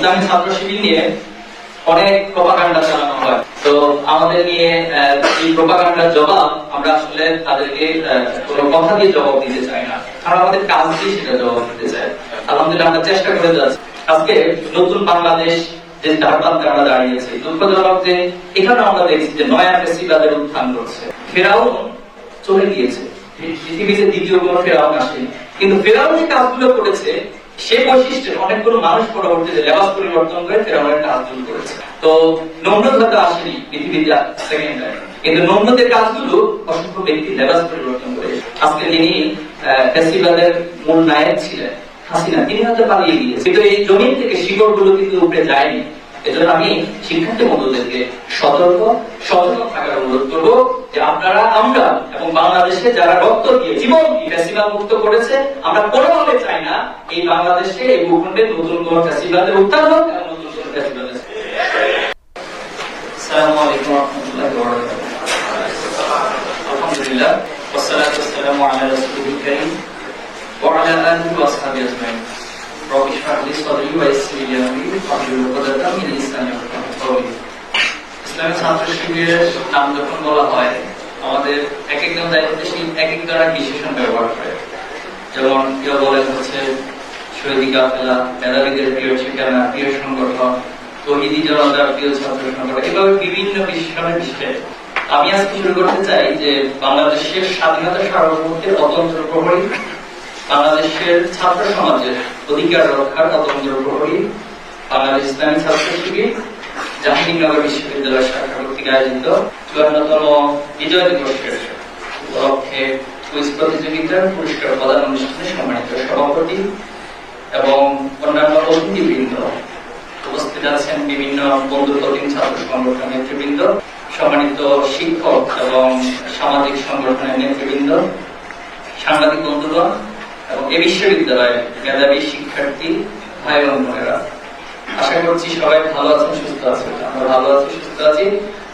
ইসলামী ছাত্র শিবির নিয়ে অনেক প্রপাগান্ডা চালানো হয়। তো আমাদের নিয়ে এই প্রপাগান্ডার জবাব আমরা আসলে তাদেরকে কোনো কথা দিয়ে জবাব দিতে চাই না। আমরা আমাদের কাজ দিয়ে সেটা জবাব দিতে চাই। আলহামদুলিল্লাহ, আমরা চেষ্টা করে যাচ্ছি। আজকে নতুন বাংলাদেশ যে ধারণাতে আমরা দাঁড়িয়েছি, দুঃখজনক যে এখানে আমরা দেখছি যে নয়া ফেসিবাদের উত্থান করছে ফেরাও চলে গিয়েছে। পৃথিবীতে দ্বিতীয় কোনো ফেরাউন আসেনি। কিন্তু ফেরাউন যে কাজগুলো করেছে সে বৈশিষ্ট্যের অনেকগুলো মানুষ পরবর্তীতে লেবাস পরিবর্তন করে করেছে। তো আসেনি পৃথিবীতে কিন্তু নম্রতের কাজগুলো অসংখ্য ব্যক্তি লেবাস পরিবর্তন করে আজকে যিনি ফেস্টিভ্যালের মূল নায়ক ছিলেন, হাসিনা, তিনি হয়তো পালিয়ে গিয়েছে কিন্তু এই জমিন থেকে কিন্তু উপরে যায়নি। এজন্য আমি শিক্ষার্থী বন্ধুদেরকে সতর্ক, সচেতন থাকার অনুরোধ করব যে আপনারা, আমরা এবং বাংলাদেশে যারা রক্ত দিয়ে জীবন ফ্যাসিবাদ মুক্ত করেছে, আমরা কোনোভাবে চাই না এই বাংলাদেশে এই ভূখণ্ডে নতুন কোন ফ্যাসিবাদের উত্থান হোক এবং নতুন কোন ফ্যাসিবাদের আসসালামু আলাইকুম রহমতুল্লাহি ওয়া বারাকাতুহু আলহামদুলিল্লাহ والصلاة والسلام على رسوله الكريم وعلى آله وأصحابه أجمعين رب اشرح لي صدري ويسر لي أمري واحلل عقدة من لساني يفقهوا قولي ইসলামী ছাত্র শিবিরের নাম যখন বলা হয় আমাদের এক একজন দায়িত্বশীল এক এক দ্বারা বিশেষণ ব্যবহার করে যেমন কেউ বলেন হচ্ছে বাংলাদেশের স্বাধীনতা সার্বভৌমত্বের অতন্ত্র প্রহরী, বাংলাদেশের ছাত্র সমাজের অধিকার রক্ষার অতন্ত্র প্রহরী, বাংলাদেশ ইসলামী জাহাঙ্গীরনগর বিশ্ববিদ্যালয় শাখা কর্তৃক আয়োজিত চুয়ান্নতম বিজয় দিবসের উপলক্ষে কুইজ প্রতিযোগিতার পুরস্কার প্রদান অনুষ্ঠানে সম্মানিত সভাপতি এবং অন্যান্য অতিথিবৃন্দ উপস্থিত আছেন বিভিন্ন বন্ধু ছাত্র সংগঠন নেতৃবৃন্দ, সম্মানিত শিক্ষক এবং সামাজিক সংগঠনের নেতৃবৃন্দ, সাংবাদিক বন্ধুগণ এবং এ বিশ্ববিদ্যালয়ের মেধাবী শিক্ষার্থী, ভাই বোন বোনেরা। আশা করছি সবাই ভালো আছেন, সুস্থ আছেন। আমরা ভালো আছি, সুস্থ আছি।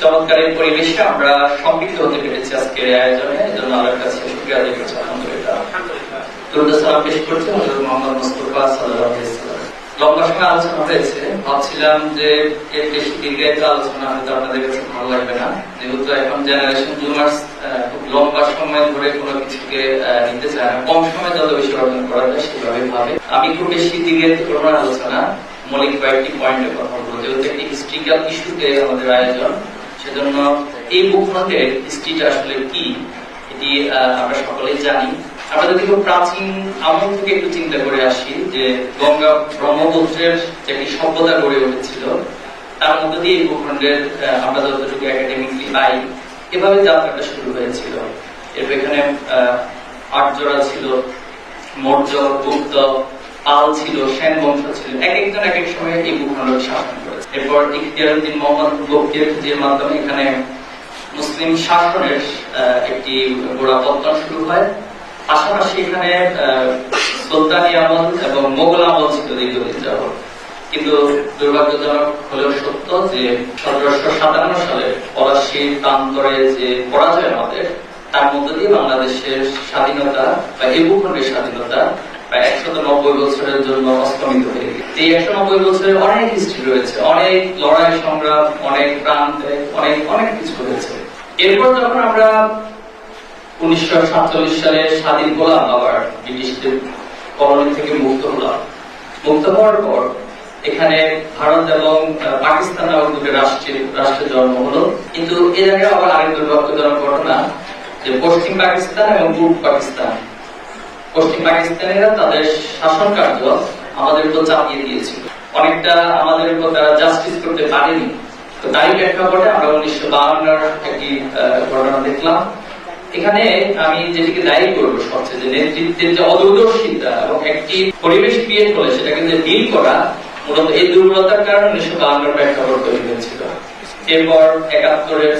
চমৎকার এই পরিবেশে আমরা সম্পৃক্ত হতে পেরেছি আজকের এই আয়োজনে এজন্য আল্লাহর কাছে শুকরিয়া আদায় করছি। আলহামদুলিল্লাহ। দুরুদ সালাম পেশ করছি হযরত মুহাম্মদ মুস্তাফা ওয়াসাল্লাম। লম্বা সময় আলোচনা হয়েছে। ভাবছিলাম যে এর বেশি দীর্ঘায়িত আলোচনা হয়তো আপনাদের কাছে ভালো লাগবে না। যেহেতু এখন জেনারেশন জুমার্স খুব লম্বা সময় ধরে কোনো কিছুকে নিতে চায় না। কম সময় যত বেশি অর্জন করা যায় সেভাবে ভাবে। আমি খুব বেশি দীর্ঘায়িত করব না আলোচনা। মৌলিক কয়েকটি পয়েন্টে কথা বলব। যেহেতু একটি হিস্ট্রিক্যাল ইস্যুতে আমাদের আয়োজন সেজন্য এই ভূখণ্ডের হিস্ট্রিটা আসলে কি, এটি আমরা সকলেই জানি। আমরা যদি প্রাচীন আমল থেকে একটু চিন্তা করে আসি, যে গঙ্গা ব্রহ্মপুত্রের যে একটি সভ্যতা গড়ে উঠেছিল, তার মধ্য দিয়ে এই ভূখণ্ডের আমরা যতটুকু একাডেমিকলি পাই, এভাবে যাত্রাটা শুরু হয়েছিল। এরপর এখানে আর্যরা ছিল মৌর্য গুপ্ত, পাল ছিল সেন বংশ ছিল। এক একজন এক এক সময় এই ভূখণ্ড শাসন এরপর ইখতিয়ারউদ্দিন মোহাম্মদ বক্তিয়ার খিজির মাধ্যমে এখানে মুসলিম শাসনের একটি গোড়াপত্তন শুরু হয়, পাশাপাশি এখানে সুলতানি আমল এবং মোগল আমল ছিল দীর্ঘদিন যাবত কিন্তু দুর্ভাগ্যজনক হলেও সত্য যে সতেরোশো সাতান্ন সালে পলাশির প্রান্তরে যে পরাজয় আমাদের, তার মধ্য দিয়ে বাংলাদেশের স্বাধীনতা বা এই ভূখণ্ডের স্বাধীনতা প্রায় একশত নব্বই বছরের জন্য অস্তমিত হয়ে গেছে। এই একশো নব্বই বছরের অনেক হিস্ট্রি রয়েছে, অনেক লড়াই সংগ্রাম, অনেক প্রান্তে অনেক অনেক কিছু রয়েছে। এরপর যখন আমরা উনিশশো সাতচল্লিশ সালে স্বাধীন হলাম, আবার ব্রিটিশদের কলোনি থেকে মুক্ত হলাম। মুক্ত হওয়ার পর এখানে ভারত এবং পাকিস্তান নামক দুটো রাষ্ট্রের রাষ্ট্রের জন্ম হলো। কিন্তু এ জায়গায় আবার আরেক দুর্ভাগ্যজনক ঘটনা, যে পশ্চিম পাকিস্তান এবং পূর্ব পাকিস্তান। পশ্চিম পাকিস্তানিরা তাদের শাসন কার্য আমাদের উপর চাপিয়ে দিয়েছিল। অনেকটা আমাদের উপর তারা জাস্টিস করতে পারেনি। তো তারই প্রেক্ষাপটে আমরা উনিশশো একটি ঘটনা দেখলাম। এখানে আমি যেটিকে দায়ী করব সবচেয়ে যে নেতৃত্বের যে অদূরদর্শিতা এবং একটি পরিবেশ ক্রিয়েট করে সেটাকে যে ডিল করা, মূলত এই দুর্বলতার কারণে উনিশশো প্রেক্ষাপট তৈরি হয়েছিল। এরপর একাত্তরের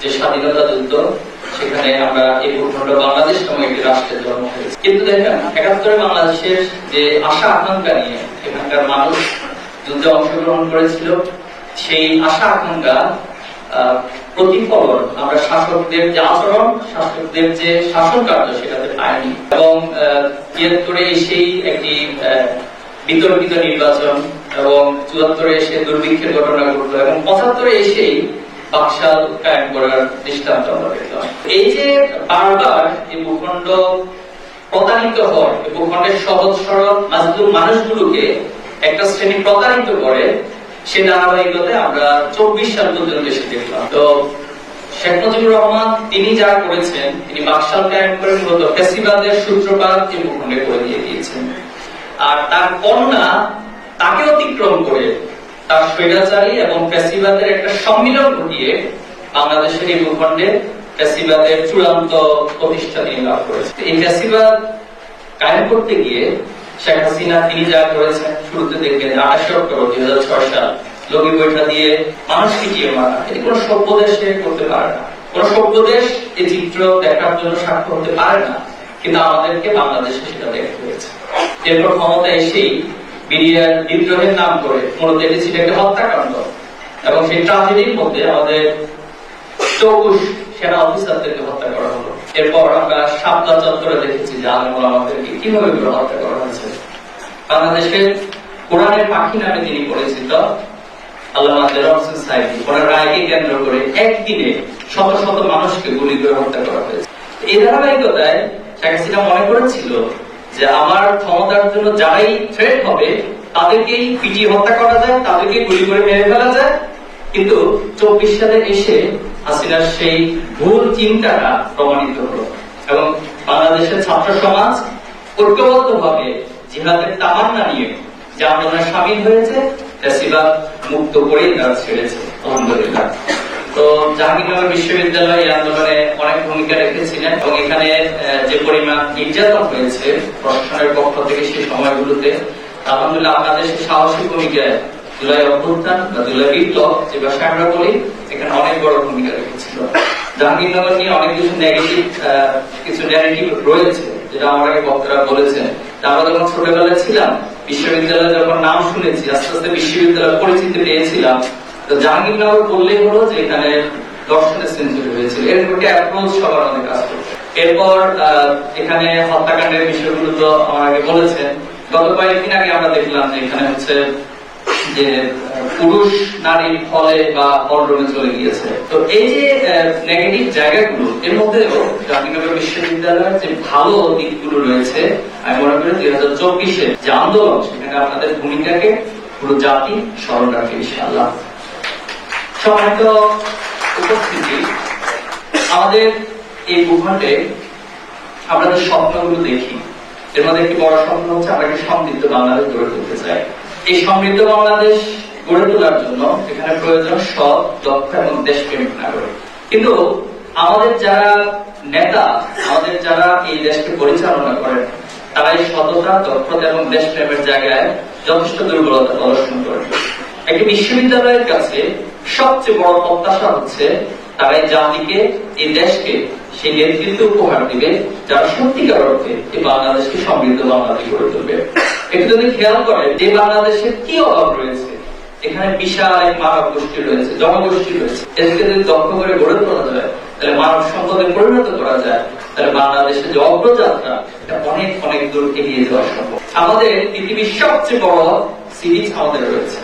যে স্বাধীনতা যুদ্ধ সেখানে আমরা এই ভূখণ্ড বাংলাদেশ নামক একটি রাষ্ট্রের জন্ম হয়েছে। কিন্তু দেখেন, একাত্তরে বাংলাদেশের যে আশা আকাঙ্ক্ষা নিয়ে এখানকার মানুষ যুদ্ধে অংশগ্রহণ করেছিল, সেই আশা আকাঙ্ক্ষা প্রতিফলন আমরা শাসকদের যে আচরণ, শাসকদের যে শাসন কার্য সেটাতে পাইনি। এবং তিয়াত্তরে সেই একটি বিতর্কিত নির্বাচন এবং চুয়াত্তরে এসে দুর্ভিক্ষের ঘটনা ঘটলো এবং পঁচাত্তরে এসেই বাকশাল কায়েম করার দৃষ্টান্ত আমরা এই যে বারবার এই ভূখণ্ড প্রতারিত হয় ভূখণ্ডের সহজ সরল মাজলুম মানুষগুলোকে একটা শ্রেণি প্রতারিত করে, সে ধারাবাহিকতায় আমরা চব্বিশ সাল পর্যন্ত এসে দেখলাম। তো শেখ মুজিবুর রহমান, তিনি যা করেছেন, তিনি বাকশাল কায়েম করে মূলত ফেসিবাদের সূত্রপাত এই ভূখণ্ডে করে দিয়ে দিয়েছেন। আর তার কন্যা তাকে অতিক্রম করে তার স্বৈরাচারী এবং ফেসিবাদের একটা সম্মিলন ঘটিয়ে বাংলাদেশের এই ভূখণ্ডে ফেসিবাদের চূড়ান্ত প্রতিষ্ঠা নিয়ে লাভ করেছে এই ফেসিবাদ কায়েম করতে গিয়ে শেখ হাসিনা তিনি যা করেছেন, শুরুতে দেখবেন আঠাশে অক্টোবর দুই হাজার ছয় সাল লগি বৈঠা দিয়ে মানুষ পিটিয়ে মারা। এটি কোনো সভ্য দেশে করতে পারে না। কোন সভ্য দেশ এই চিত্র দেখার জন্য সাক্ষ্য হতে পারে না, কিন্তু আমাদেরকে বাংলাদেশে সেটা দেখতে হয়েছে। এরপর ক্ষমতা এসেই বিডিআর বিদ্রোহের নাম করে মূলত এটি ছিল হত্যাকাণ্ড। এবং সেই ট্রাজেডির মধ্যে আমাদের চৌকুশ সেনা অফিসারদেরকে হত্যা করা হলো। এরপর আমরা শাপলা চত্বরে দেখেছি যে আলম আমাদেরকে কীভাবে হত্যা করা হয়েছে। বাংলাদেশের কোরআনের পাখি নামে তিনি পরিচিত আল্লামা দেলোয়ার হোসেন সাইদি ওনার রায়কে কেন্দ্র করে একদিনে শত শত মানুষকে গুলি করে হত্যা করা হয়েছে। এই ধারাবাহিকতায় শেখ হাসিনা মনে করেছিল যে আমার ক্ষমতার জন্য যারাই থ্রেট হবে, তাদেরকেই পিটিয়ে হত্যা করা যায় তাদেরকে গুলি করে মেরে ফেলা যায়। কিন্তু চব্বিশ সালে এসে হাসিনার সেই ভুল চিন্তাটা প্রমাণিত হলো। এবং বাংলাদেশের ছাত্র সমাজ ঐক্যবদ্ধ ভাবে জিহাদের তামান্না নিয়ে যে আন্দোলনে সামিল হয়েছে, ফ্যাসিবাদ মুক্ত করেই তারা ছেড়েছে। আলহামদুলিল্লাহ। তো জাহাঙ্গীরনগর বিশ্ববিদ্যালয় এই আন্দোলনে অনেক ভূমিকা রেখেছিলেন এবং এখানে যে পরিমাণ নির্যাতন হয়েছে প্রশাসনের পক্ষ থেকে সেই সময়গুলোতে, আলহামদুলিল্লাহ আপনাদের সেই সাহসী ভূমিকায় জুলাই অভ্যুত্থান বা জুলাই বিপ্লব যে ভাষায় আমরা বলি, এখানে অনেক বড় ভূমিকা রেখেছিল। জাহাঙ্গীরনগর নিয়ে অনেক কিছু নেগেটিভ কিছু ন্যারেটিভ রয়েছে, যেটা আমার আগে বক্তারা বলেছেন। আমরা যখন ছোটবেলায় ছিলাম, বিশ্ববিদ্যালয়ে যখন নাম শুনেছি, আস্তে আস্তে বিশ্ববিদ্যালয় পরিচিতি পেয়েছিলাম তো জাহাঙ্গীরনগর বললেই হলো যে এখানে দর্শনের সেঞ্চুরি হয়েছিল এর একটা অ্যাপ্রোচ সবার অনেক করছে। এরপর এখানে হত্যাকাণ্ডের বিষয়গুলো তো আমার আগে বলেছেন। গত কয়েকদিন আগে আমরা দেখলাম যে এখানে হচ্ছে যে পুরুষ নারীর ফলে বা চলে গিয়েছে। তো এই যে নেগেটিভ জায়গাগুলো, এর মধ্যেও জাহাঙ্গীরনগর বিশ্ববিদ্যালয়ের যে ভালো দিকগুলো রয়েছে, আমি মনে করি দুই হাজার চব্বিশে যে আন্দোলন, সেখানে আপনাদের ভূমিকাকে পুরো জাতি স্মরণ রাখে, ইনশাআল্লাহ। সম্মানিত উপস্থিতি, আমাদের এই ভূখণ্ডে আমরা যে স্বপ্নগুলো দেখি, এর মধ্যে একটি বড় স্বপ্ন হচ্ছে আমরা একটি সমৃদ্ধ বাংলাদেশ গড়ে তুলতে চাই। এই সমৃদ্ধ বাংলাদেশ গড়ে তোলার জন্য এখানে প্রয়োজন সৎ, দক্ষ এবং দেশপ্রেমিক নাগরিক। কিন্তু আমাদের যারা নেতা, আমাদের যারা এই দেশকে পরিচালনা করেন, তারা এই সততা, দক্ষতা এবং দেশপ্রেমের জায়গায় যথেষ্ট দুর্বলতা প্রদর্শন করেন। একটি বিশ্ববিদ্যালয়ের কাছে সবচেয়ে বড় প্রত্যাশা হচ্ছে তারা এই জাতিকে, এই দেশকে, সেই নেতৃত্ব উপহার দিবে, যারা সত্যিকার অর্থে এই বাংলাদেশকে সমৃদ্ধ বাংলাদেশ গড়ে তুলবে। একটু যদি খেয়াল করে যে বাংলাদেশের কি অভাব রয়েছে? এখানে বিশাল এক মানব গোষ্ঠী রয়েছে, জনগোষ্ঠী রয়েছে। এদেরকে যদি দক্ষ করে গড়ে তোলা যায়, তাহলে মানব সম্পদে পরিণত করা যায়, তাহলে বাংলাদেশের যে অগ্রযাত্রা এটা অনেক অনেক দূর এগিয়ে যাওয়া সম্ভব। আমাদের পৃথিবীর সবচেয়ে বড় সিরিজ আমাদের রয়েছে।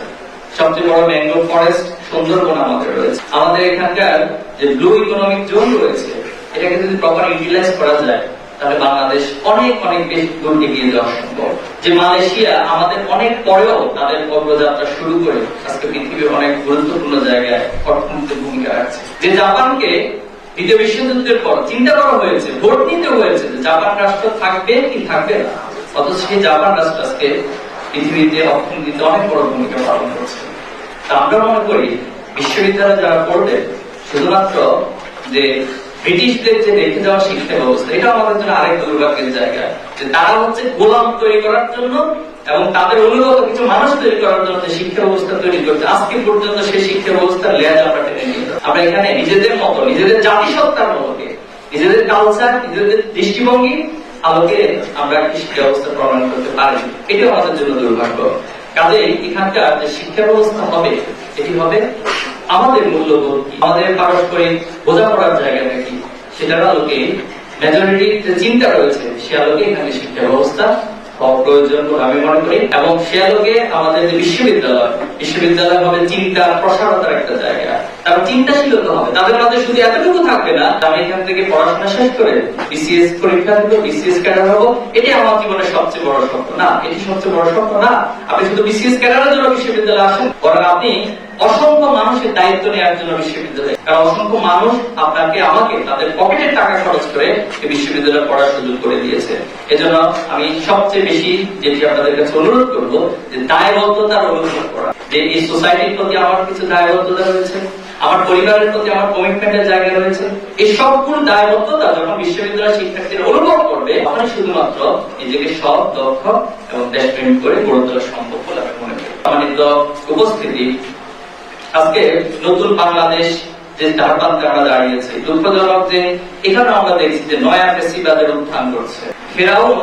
সবচেয়ে বড় ম্যাঙ্গ্রোভ ফরেস্ট, সুন্দরবন আমাদের রয়েছে। আমাদের এখানকার যে ব্লু ইকোনমিক জোন রয়েছে, এটাকে যদি প্রপার ইউটিলাইজ করা যায়, তাহলে বাংলাদেশ অনেক অনেক বেশি দূর এগিয়ে যাওয়া সম্ভব। যে মালয়েশিয়া আমাদের অনেক পরেও তাদের অগ্রযাত্রা শুরু করে, আজকে পৃথিবীর অনেক গুরুত্বপূর্ণ জায়গায় অর্থনীতির ভূমিকা রাখছে। যে জাপানকে দ্বিতীয় বিশ্বযুদ্ধের পর চিন্তা করা হয়েছে, ভোট নিতে হয়েছে যে জাপান রাষ্ট্র থাকবে কি থাকবে না। অথচ সেই জাপান রাষ্ট্র আজকে পৃথিবীতে অর্থনীতিতে অনেক বড় ভূমিকা পালন করছে। আমরা মনে করি, বিশ্ববিদ্যালয়ে যারা পড়বে শুধুমাত্র যে ব্রিটিশদের যে রেখে যাওয়া শিক্ষা ব্যবস্থা, এটা আমাদের জন্য আরেক দুর্ভাগ্যের জায়গা। যে তারা হচ্ছে গোলাম তৈরি করার জন্য এবং তাদের অনুগত কিছু মানুষ তৈরি করার জন্য শিক্ষা ব্যবস্থা তৈরি করছে, আজকে পর্যন্ত সেই শিক্ষা ব্যবস্থার লেয়াজ আমরা টেনে নিয়ে আমরা এখানে নিজেদের মতো, নিজেদের জাতিসত্তার মতকে, নিজেদের কালচার নিজেদের দৃষ্টিভঙ্গি আলোকে আমরা শিক্ষা ব্যবস্থা প্রণয়ন করতে পারি। এটা আমাদের জন্য দুর্ভাগ্য। কাজে এখানকার যে শিক্ষা ব্যবস্থা হবে, এটি হবে আমাদের মূল্যবোধ, আমাদের পারস্পরিক বোঝাপড়ার জায়গাটা কি সেটার আলোকে মেজরিটির যে চিন্তা রয়েছে, সে আলোকে এখানে শিক্ষা ব্যবস্থা প্রয়োজন বলে আমি মনে করি। এবং সে আলোকে আমাদের যে বিশ্ববিদ্যালয় বিশ্ববিদ্যালয় হবে চিন্তা, প্রসারতার একটা জায়গা। কারণ চিন্তাশীলতা হবে। তাদের মাঝে শুধু এতটুকু থাকবে না, আমি এখান থেকে পড়াশোনা শেষ করে বিসিএস পরীক্ষা দেবো বিসিএস ক্যাডার হব। এটি আমার জীবনের সবচেয়ে বড় স্বপ্ন। না এটি সবচেয়ে বড় স্বপ্ন না। আপনি শুধু বিসিএস ক্যাডারের জন্য বিশ্ববিদ্যালয়ে আসেন, বরং আপনি অসংখ্য মানুষের দায়িত্ব নেওয়ার জন্য বিশ্ববিদ্যালয়ে। কারণ অসংখ্য মানুষ আপনাকে, আমাকে তাদের পকেটের টাকা খরচ করে বিশ্ববিদ্যালয়ে পড়ার সুযোগ করে দিয়েছে। এজন্য আমি সবচেয়ে বেশি যেটি আপনাদের কাছে অনুরোধ করব, যে দায়বদ্ধতার অনুভব করা। যে এই সোসাইটির প্রতি আমার কিছু দায়বদ্ধতা রয়েছে আমার পরিবারের প্রতি আমার কমিটমেন্টের জায়গা রয়েছে। এই সবগুলো দায়বদ্ধতা যখন বিশ্ববিদ্যালয়ের শিক্ষার্থীরা অনুভব করবে তখন শুধুমাত্র নিজেকে সৎ, দক্ষ এবং দেশপ্রেমিক করে গড়ে তোলা সম্ভব বলে আমি মনে করি। সম্মানিত উপস্থিতি, আজকে নতুন বাংলাদেশ যে ধারপান্তে আমরা দাঁড়িয়েছি, দুঃখজনক যে এখানে আমরা দেখছি যে নয়া ফেসিবাদের উত্থান করছে ফেরাউন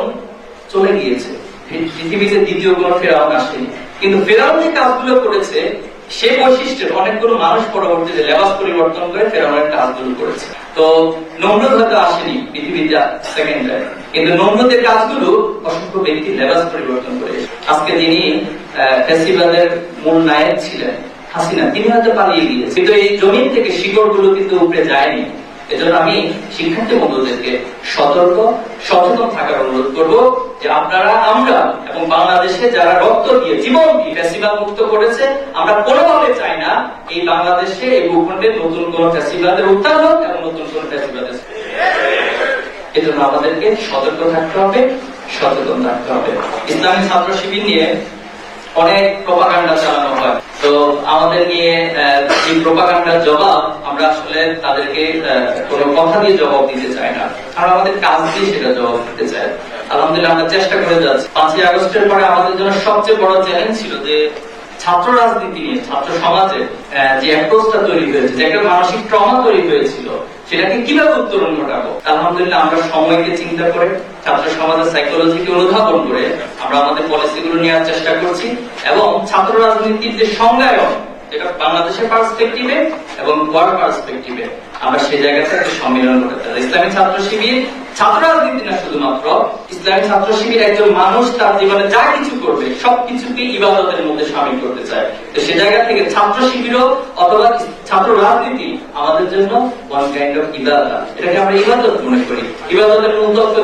চলে গিয়েছে। পৃথিবীতে দ্বিতীয় কোন ফেরাউন আসেনি। কিন্তু ফেরাউন যে কাজগুলো করেছে সে বৈশিষ্ট্যের অনেকগুলো মানুষ পরবর্তীতে লেবাস পরিবর্তন করে ফেরাউনের কাজগুলো করেছে। তো নম্রত হয়তো আসেনি পৃথিবীতে সেকেন্ড কিন্তু নম্রতের কাজগুলো অসংখ্য ব্যক্তি লেবাস পরিবর্তন করে আজকে তিনি ফেস্টিভ্যালের মূল নায়ক ছিলেন, হাসিনা, তিনি হয়তো পালিয়ে গিয়েছে কিন্তু এই জমিন থেকে শিকড়গুলো কিন্তু উপরে যায়নি। এজন্য আমি শিক্ষার্থী বন্ধুদেরকে সতর্ক, সচেতন থাকার অনুরোধ করব যে আপনারা, আমরা এবং বাংলাদেশে যারা রক্ত দিয়ে, জীবন দিয়ে ফ্যাসিবাদ মুক্ত করেছে, আমরা কোনোভাবে চাই না এই বাংলাদেশে এই ভূখণ্ডে নতুন কোন ফ্যাসিবাদের উত্থান হোক এবং নতুন কোন ফ্যাসিবাদের এজন্য আমাদেরকে সতর্ক থাকতে হবে, সচেতন থাকতে হবে। ইসলামী ছাত্র শিবির নিয়ে অনেক প্রপাগান্ডা চালানো হয়। তো আমাদের নিয়ে এই প্রপাগান্ডার জবাব আমরা আসলে তাদেরকে কোনো কথা দিয়ে জবাব দিতে চাই না। আমরা আমাদের কাজ দিয়ে সেটা জবাব দিতে চাই। আলহামদুলিল্লাহ আমরা চেষ্টা করে যাচ্ছি। পাঁচই আগস্টের পরে আমাদের জন্য সবচেয়ে বড় চ্যালেঞ্জ ছিল যে ছাত্র রাজনীতি নিয়ে, ছাত্র সমাজে যে অ্যাপ্রোচটা তৈরি হয়েছে, যে একটা মানসিক ট্রমা তৈরি হয়েছিল, সেটাকে কীভাবে উত্তরণ ঘটাবো? আলহামদুলিল্লাহ আমরা সময়কে চিন্তা করে, ছাত্র সমাজের সাইকোলজিকে অনুধাবন করে আমরা আমাদের পলিসিগুলো নেওয়ার চেষ্টা করছি এবং ছাত্র রাজনীতির যে সংজ্ঞায়ন যেটা বাংলাদেশের পার্সপেক্টিভে এবং গোয়ার পার্সপেক্টিভে আমরা সেই করতে। ইসলামী ছাত্র শিবির ছাত্র রাজনীতি না শুধুমাত্র, ইসলামী ছাত্র শিবির একজন মানুষ তার জীবনে যা কিছু করবে সবকিছুকে ইবাদতের মধ্যে সামিল করতে চায় তো সে জায়গা থেকে ছাত্র শিবিরও অথবা ছাত্র রাজনীতি আমাদের জন্য ওয়ান কাইন্ড অফ ইবাদত এটাকে আমরা ইবাদত মনে করি। ইবাদতের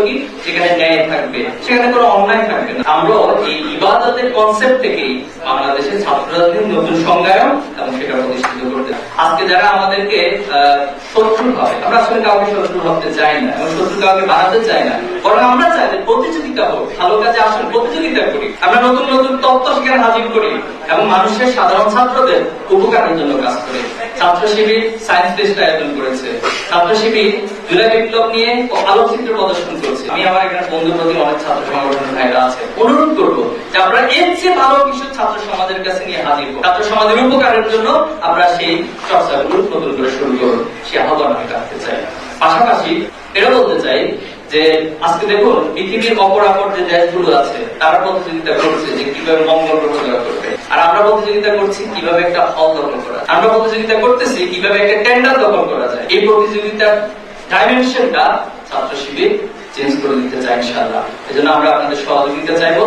কি? সেখানে ন্যায় থাকবে। সেখানে কোনো অন্যায় থাকবে না। আমরা এই ইবাদতের কনসেপ্ট বাংলাদেশের ছাত্র রাজনীতির নতুন সংজ্ঞায়ন এবং সেটা প্রতিষ্ঠিত করতে আজকে যারা আমাদেরকে শত্রু আমরা আসলে কাউকে শত্রু ভাবতে চাই না এবং শত্রু কাউকে বানাতে চাই না, বরং আমরা চাই যে প্রতিযোগিতা হোক, ভালো কাজে আসলে প্রতিযোগিতা করি। আমরা নতুন নতুন তত্ত্ব সেখানে হাজির করি এবং মানুষের সাধারণ ছাত্রদের উপকারের জন্য কাজ করি। ছাত্র শিবির সায়েন্স টেস্ট আয়োজন করেছে। ছাত্র শিবির জুলাই বিপ্লব নিয়ে আলোকচিত্র প্রদর্শন করেছে। আমি আমার এখানে বন্ধু প্রতি অনেক ছাত্র সংগঠন ভাইরা আছে। অনুরোধ করব যে আমরা এর চেয়ে ভালো কিছু ছাত্র সমাজের কাছে নিয়ে হাজির করব ছাত্র সমাজের উপকারের জন্য আমরা সেই চর্চাগুলো নতুন করে শুরু করব সে আহ্বান আমি রাখতে চাই। পাশাপাশি এটা বলতে চাই যে আজকে দেখুন, পৃথিবীর অপর অপর যে দেশগুলো আছে, তারা প্রতিযোগিতা করছে যে কীভাবে মঙ্গল গ্রহ করবে। আর আমরা প্রতিযোগিতা করছি কীভাবে একটা হল দখল করা। আমরা প্রতিযোগিতা করতেছি কীভাবে একটা টেন্ডার দখল করা যায়। এই প্রতিযোগিতার ডাইমেনশনটা ছাত্র শিবির চেঞ্জ করে দিতে চাই ইনশাআল্লাহ। এই জন্য আমরা আপনাদের সহযোগিতা চাইব।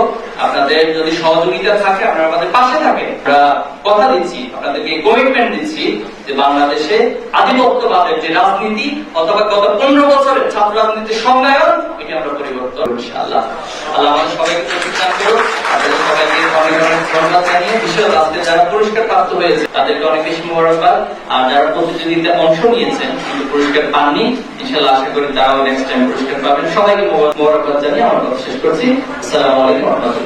আপনাদের যদি সহযোগিতা থাকে আপনারা আমাদের পাশে থাকেন আমরা কথা দিচ্ছি, আপনাদেরকে কমিটমেন্ট দিচ্ছি যে বাংলাদেশে আধিপত্যবাদের যে রাজনীতি অথবা গত পনেরো বছরের ছাত্র রাজনীতির সংজ্ঞায়ন, এটি আমরা পরিবর্তন ইনশাআল্লাহ। আল্লাহ আমাদের সবাইকে প্রতিষ্ঠান করুন আপনাদের সবাইকে অনেক অনেক ধন্যবাদ জানিয়ে বিশেষ আজকে যারা পুরস্কার প্রাপ্ত হয়েছে, তাদেরকে অনেক বেশি মোবারকবাদ। আর যারা প্রতিযোগিতায় অংশ নিয়েছেন, কিন্তু পুরস্কার পাননি, ইনশাআল্লাহ আশা করি তারাও নেক্সট টাইম পুরস্কার পাবেন। সবাইকে মোবারকবাদ জানিয়ে আমার কথা শেষ করছি। আসসালামু আলাইকুম